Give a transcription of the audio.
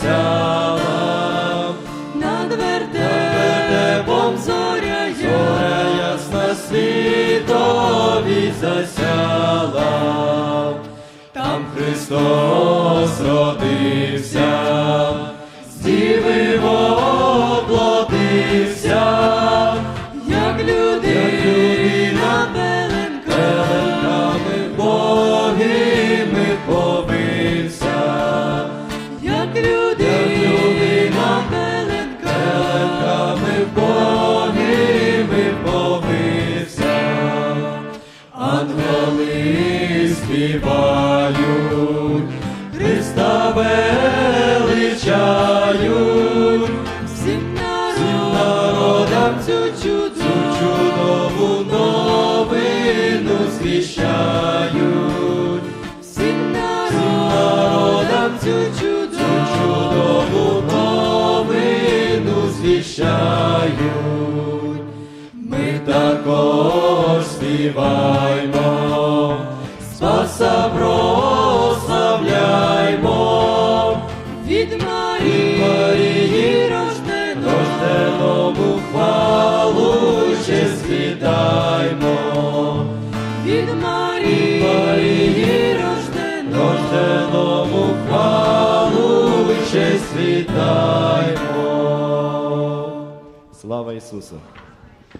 засяла, над вертепом зоря зоря ясна світові засяла, там Христос родився, з діви воплотився, як людина пеленка, пеленками богими співають, Христа величають, всім народам цю чудову новину звіщають, всім народам цю чудову новину звіщають. Ми також співаймо, Слава Ісусу!